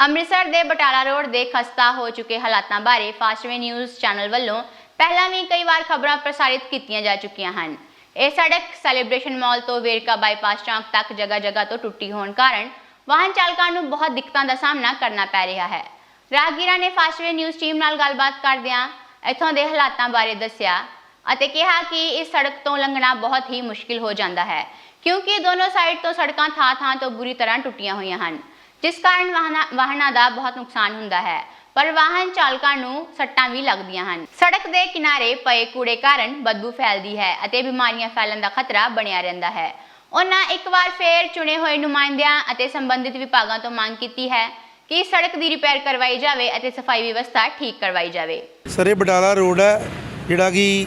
ਅੰਮ੍ਰਿਤਸਰ ਦੇ ਬਟਾਲਾ ਰੋਡ ਦੇ ਖਸਤਾ ਹੋ ਚੁੱਕੇ ਹਾਲਾਤਾਂ ਬਾਰੇ ਫਾਸਟਵੇ ਨਿਊਜ਼ ਚੈਨਲ ਵੱਲੋਂ ਪਹਿਲਾਂ ਵੀ ਕਈ ਵਾਰ ਖਬਰਾਂ ਪ੍ਰਸਾਰਿਤ ਕੀਤੀਆਂ ਜਾ ਚੁੱਕੀਆਂ ਹਨ। ਇਹ ਸੜਕ ਸੈਲੀਬ੍ਰੇਸ਼ਨ ਮਾਲ ਤੋਂ ਵੇਰਕਾ ਬਾਈਪਾਸ ਚੌਂਕ ਤੱਕ ਜਗ੍ਹਾ ਜਗ੍ਹਾ ਤੋਂ ਟੁੱਟੀ ਹੋਣ ਕਾਰਨ ਵਾਹਨ ਚਾਲਕਾਂ ਨੂੰ ਬਹੁਤ ਦਿੱਕਤਾਂ ਦਾ ਸਾਹਮਣਾ ਕਰਨਾ ਪੈ ਰਿਹਾ ਹੈ। ਰਾਹਗੀਰਾਂ ਨੇ ਫਾਸਟਵੇ ਨਿਊਜ਼ ਟੀਮ ਨਾਲ ਗੱਲਬਾਤ ਕਰਦਿਆਂ ਇੱਥੋਂ ਦੇ ਹਾਲਾਤਾਂ ਬਾਰੇ ਦੱਸਿਆ ਅਤੇ ਕਿਹਾ ਕਿ ਇਸ ਸੜਕ ਤੋਂ ਲੰਘਣਾ ਬਹੁਤ ਹੀ ਮੁਸ਼ਕਿਲ ਹੋ ਜਾਂਦਾ ਹੈ, ਕਿਉਂਕਿ ਦੋਨੋਂ ਸਾਈਡ ਤੋਂ ਸੜਕਾਂ ਥਾਂ-ਥਾਂ ਤੋਂ ਬੁਰੀ ਤਰ੍ਹਾਂ ਟੁੱਟੀਆਂ ਹੋਈਆਂ ਹਨ। ਜਿਸ ਕਾਰਨ ਵਾਹਨਾਂ ਦਾ ਬਹੁਤ ਨੁਕਸਾਨ ਹੁੰਦਾ ਹੈ, ਪਰ ਵਾਹਨ ਚਾਲਕਾਂ ਨੂੰ ਸੱਟਾਂ ਵੀ ਲੱਗਦੀਆਂ ਹਨ। ਸੜਕ ਦੇ ਕਿਨਾਰੇ ਪਏ ਕੂੜੇ ਕਾਰਨ ਬਦਬੂ ਫੈਲਦੀ ਹੈ ਅਤੇ ਬਿਮਾਰੀਆਂ ਫੈਲਣ ਦਾ ਖਤਰਾ ਬਣਿਆ ਰਹਿੰਦਾ ਹੈ। ਉਹਨਾਂ ਇੱਕ ਵਾਰ ਫੇਰ ਚੁਣੇ ਹੋਏ ਨੁਮਾਇੰਦਿਆਂ ਅਤੇ ਸੰਬੰਧਿਤ ਵਿਭਾਗਾਂ ਤੋਂ ਮੰਗ ਕੀਤੀ ਹੈ ਕਿ ਸੜਕ ਦੀ ਰਿਪੇਅਰ ਕਰਵਾਈ ਜਾਵੇ ਅਤੇ ਸਫ਼ਾਈ ਵਿਵਸਥਾ ਠੀਕ ਕਰਵਾਈ ਜਾਵੇ। ਸਰ ਇਹ ਬਟਾਲਾ ਰੋਡ ਹੈ, ਜਿਹੜਾ ਕਿ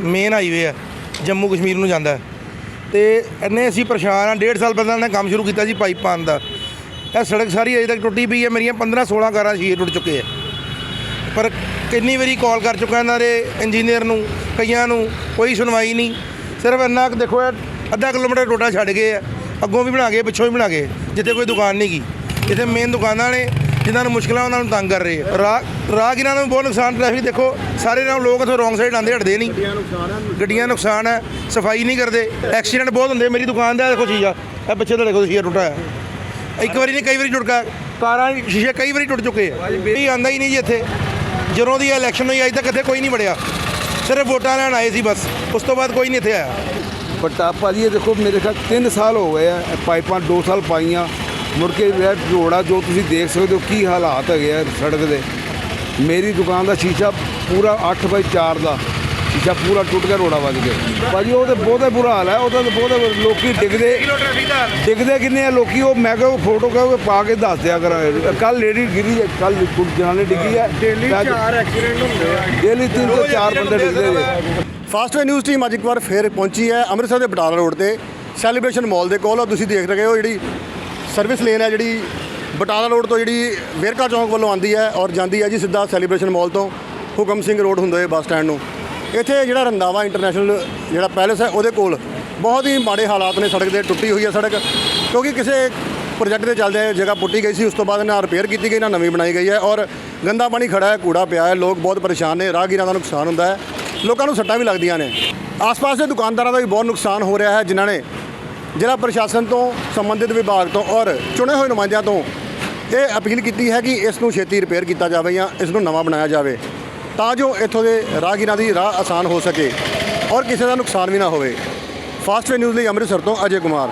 ਮੇਨ ਹਾਈਵੇ ਹੈ, ਜੰਮੂ ਕਸ਼ਮੀਰ ਨੂੰ ਜਾਂਦਾ ਹੈ। ਤੇ ਇੰਨੇ ਅਸੀਂ ਪਰੇਸ਼ਾਨ ਆ ਡੇਢ ਸਾਲ ਪਹਿਲਾਂ ਨੇ ਕੰਮ ਸ਼ੁਰੂ ਕੀਤਾ ਸੀ ਪਾਈਪ ਪਾਉਣ ਦਾ। ਇਹ ਸੜਕ ਸਾਰੀ ਅਜੇ ਤੱਕ ਟੁੱਟੀ ਪਈ ਹੈ ਮੇਰੀਆਂ 15 16 ਕਾਰਾਂ ਸ਼ੀਰ ਟੁੱਟ ਚੁੱਕੇ ਆ। ਪਰ ਕਿੰਨੀ ਵਾਰੀ ਕਾਲ ਕਰ ਚੁੱਕਾ ਇਹਨਾਂ ਦੇ ਇੰਜੀਨੀਅਰ ਨੂੰ ਕਈਆਂ ਨੂੰ ਕੋਈ ਸੁਣਵਾਈ ਨਹੀਂ। ਸਿਰਫ ਇੰਨਾ ਕੁ ਦੇਖੋ ਇਹ ਅੱਧਾ ਕਿਲੋਮੀਟਰ ਟੋਟਾ ਛੱਡ ਗਏ ਆ ਅੱਗੋਂ ਵੀ ਬਣਾ ਗਏ ਪਿੱਛੋਂ ਵੀ ਬਣਾ ਗਏ ਜਿੱਥੇ ਕੋਈ ਦੁਕਾਨ ਨਹੀਂ ਗਈ ਜਿੱਥੇ ਮੇਨ ਦੁਕਾਨਾਂ ਨੇ ਜਿਨ੍ਹਾਂ ਨੂੰ ਮੁਸ਼ਕਲਾਂ ਉਹਨਾਂ ਨੂੰ ਤੰਗ ਕਰ ਰਹੇ ਆ। ਰਾਹ ਰਾਹਗੀਰਾਂ ਨੂੰ ਬਹੁਤ ਨੁਕਸਾਨ ਟ੍ਰੈਫਿਕ ਦੇਖੋ ਸਾਰੇ ਨਾਲ ਲੋਕ ਇੱਥੋਂ ਰੋਂਗ ਸਾਈਡ ਆਉਂਦੇ ਹਟਦੇ ਨਹੀਂ। ਗੱਡੀਆਂ ਨੁਕਸਾਨ ਹੈ ਸਫ਼ਾਈ ਨਹੀਂ ਕਰਦੇ ਐਕਸੀਡੈਂਟ ਬਹੁਤ ਹੁੰਦੇ ਮੇਰੀ ਦੁਕਾਨ ਦਾ ਦੇਖੋ ਸ਼ੀਸ਼ਾ ਇਹ ਪਿੱਛੇ ਦਾ ਦੇਖੋ ਸ਼ੀਸ਼ਾ ਟੁੱਟਾ ਹੈ ਇੱਕ ਵਾਰੀ ਨਹੀਂ, ਕਈ ਵਾਰੀ ਟੁੱਟਾ ਕਾਰਾਂ ਸ਼ੀਸ਼ੇ ਕਈ ਵਾਰੀ ਟੁੱਟ ਚੁੱਕੇ ਆ। ਇਹ ਆਂਦਾ ਹੀ ਨਹੀਂ ਜੀ ਇੱਥੇ। ਜਦੋਂ ਦੀ ਇਲੈਕਸ਼ਨ ਹੋਈ, ਅੱਜ ਤੱਕ ਇੱਥੇ ਕੋਈ ਨਹੀਂ ਵੜਿਆ। ਸਿਰਫ ਵੋਟਾਂ ਲੈਣ ਆਏ ਸੀ ਬਸ। ਉਸ ਤੋਂ ਬਾਅਦ ਕੋਈ ਨਹੀਂ ਇੱਥੇ ਆਇਆ। ਬਟਾ ਭਾਜੀ, ਇਹ ਦੇਖੋ, ਮੇਰੇ ਖਿਆਲ 3 ਸਾਲ ਹੋ ਗਏ ਆ, ਪਾਈਪਾਂ 2 ਸਾਲ ਪਾਈਆਂ। ਮੁੜ ਕੇ ਇਹ ਰੋਡ ਆ ਜੋ ਤੁਸੀਂ ਦੇਖ ਸਕਦੇ ਹੋ, ਕੀ ਹਾਲਾਤ ਹੈਗੇ ਆ ਸੜਕ ਦੇ। ਮੇਰੀ ਦੁਕਾਨ ਦਾ ਸ਼ੀਸ਼ਾ ਪੂਰਾ 8 ਬਾਈ 4 ਦਾ। ਸ਼ੀਸ਼ਾ ਪੂਰਾ ਟੁੱਟ ਗਿਆ ਰੋੜਾ ਵੱਜ ਗਿਆ ਭਾਜੀ ਉਹ ਤੇ ਬਹੁਤਾ ਬੁਰਾ ਹਾਲ ਹੈ ਉਹਦਾ ਤੇ ਬਹੁਤ ਲੋਕੀ ਡਿੱਗਦੇ ਡਿੱਗਦੇ ਕਿੰਨੇ ਆ ਲੋਕੀ? ਉਹ ਮੈਂ ਕਿਹਾ ਉਹ ਫੋਟੋ ਕਹੋ ਪਾ ਕੇ ਦੱਸ ਦਿਆ ਕਰ ਕੱਲ ਲੇਡੀ ਗਿਰੀ ਹੈ ਕੱਲ ਜਨਾਨੀ ਡਿੱਗੀ ਹੈ। ਡੇਲੀ 4 ਐਕਸੀਡੈਂਟ ਹੁੰਦੇ ਆ। ਡੇਲੀ 3 ਤੋਂ 4 ਬੰਦੇ ਡਿੱਗਦੇ ਨੇ ਫਾਸਟਵੇ ਨਿਊਜ਼ ਟੀਮ ਅੱਜ ਇੱਕ ਵਾਰ ਫੇਰ ਪਹੁੰਚੀ ਹੈ ਅੰਮ੍ਰਿਤਸਰ ਦੇ ਬਟਾਲਾ ਰੋਡ ਤੇ। ਸੈਲੀਬ੍ਰੇਸ਼ਨ ਮਾਲ ਦੇ ਕੋਲ ਤੁਸੀਂ ਦੇਖ ਰਹੇ ਹੋ ਜਿਹੜੀ ਸਰਵਿਸ ਲੇਨ ਹੈ ਜਿਹੜੀ ਬਟਾਲਾ ਰੋਡ ਤੋਂ ਜਿਹੜੀ ਵੇਰਕਾ ਚੌਂਕ ਵੱਲੋਂ ਆਉਂਦੀ ਹੈ ਔਰ ਜਾਂਦੀ ਹੈ ਜੀ ਸਿੱਧਾ ਸੈਲੀਬ੍ਰੇਸ਼ਨ ਮਾਲ ਤੋਂ। ਹੁਕਮ ਸਿੰਘ ਰੋਡ ਹੁੰਦੇ ਬੱਸ ਸਟੈਂਡ ਨੂੰ। ਇੱਥੇ ਜਿਹੜਾ ਰੰਦਾਵਾ ਇੰਟਰਨੈਸ਼ਨਲ ਜਿਹੜਾ ਪੈਲੇਸ ਹੈ, ਉਹਦੇ ਕੋਲ ਬਹੁਤ ਹੀ ਮਾੜੇ ਹਾਲਾਤ ਨੇ, ਸੜਕ ਦੇ ਟੁੱਟੀ ਹੋਈ ਹੈ ਸੜਕ। ਕਿਉਂਕਿ ਕਿਸੇ ਪ੍ਰੋਜੈਕਟ ਦੇ ਚੱਲਦੇ ਜਗ੍ਹਾ ਪੁੱਟੀ ਗਈ ਸੀ, ਉਸ ਤੋਂ ਬਾਅਦ ਨਾ ਰਿਪੇਅਰ ਕੀਤੀ ਗਈ, ਨਾ ਨਵੀਂ ਬਣਾਈ ਗਈ ਹੈ ਔਰ ਗੰਦਾ ਪਾਣੀ ਖੜਾ ਹੈ, ਕੂੜਾ ਪਿਆ ਹੈ, ਲੋਕ ਬਹੁਤ ਪਰੇਸ਼ਾਨ ਨੇ, ਰਾਹਗੀਰਾਂ ਦਾ ਨੁਕਸਾਨ ਹੁੰਦਾ ਹੈ, ਲੋਕਾਂ ਨੂੰ ਸੱਟਾਂ ਵੀ ਲੱਗਦੀਆਂ ਨੇ। ਆਸ-ਪਾਸ ਦੇ ਦੁਕਾਨਦਾਰਾਂ ਦਾ ਵੀ ਬਹੁਤ ਨੁਕਸਾਨ ਹੋ ਰਿਹਾ ਹੈ, ਜਿਨ੍ਹਾਂ ਨੇ ਜ਼ਿਲ੍ਹਾ ਪ੍ਰਸ਼ਾਸਨ ਤੋਂ, ਸੰਬੰਧਿਤ ਵਿਭਾਗ ਤੋਂ ਔਰ ਚੁਣੇ ਹੋਏ ਨੁਮਾਇੰਦਿਆਂ ਤੋਂ ਇਹ ਅਪੀਲ ਕੀਤੀ ਹੈ ਕਿ ਇਸ ਨੂੰ ਛੇਤੀ ਰਿਪੇਅਰ ਕੀਤਾ ਜਾਵੇ ਜਾਂ ਇਸ ਨੂੰ ਨਵਾਂ ਬਣਾਇਆ ਜਾਵੇ। ਤਾਂ ਜੋ ਇੱਥੋਂ ਦੇ ਰਾਹਗੀਰਾਂ ਦੀ ਰਾਹ ਆਸਾਨ ਹੋ ਸਕੇ ਔਰ ਕਿਸੇ ਦਾ ਨੁਕਸਾਨ ਵੀ ਨਾ ਹੋਵੇ। ਫਾਸਟਵੇ ਨਿਊਜ਼ ਲਈ ਅੰਮ੍ਰਿਤਸਰ ਤੋਂ ਅਜੇ ਕੁਮਾਰ।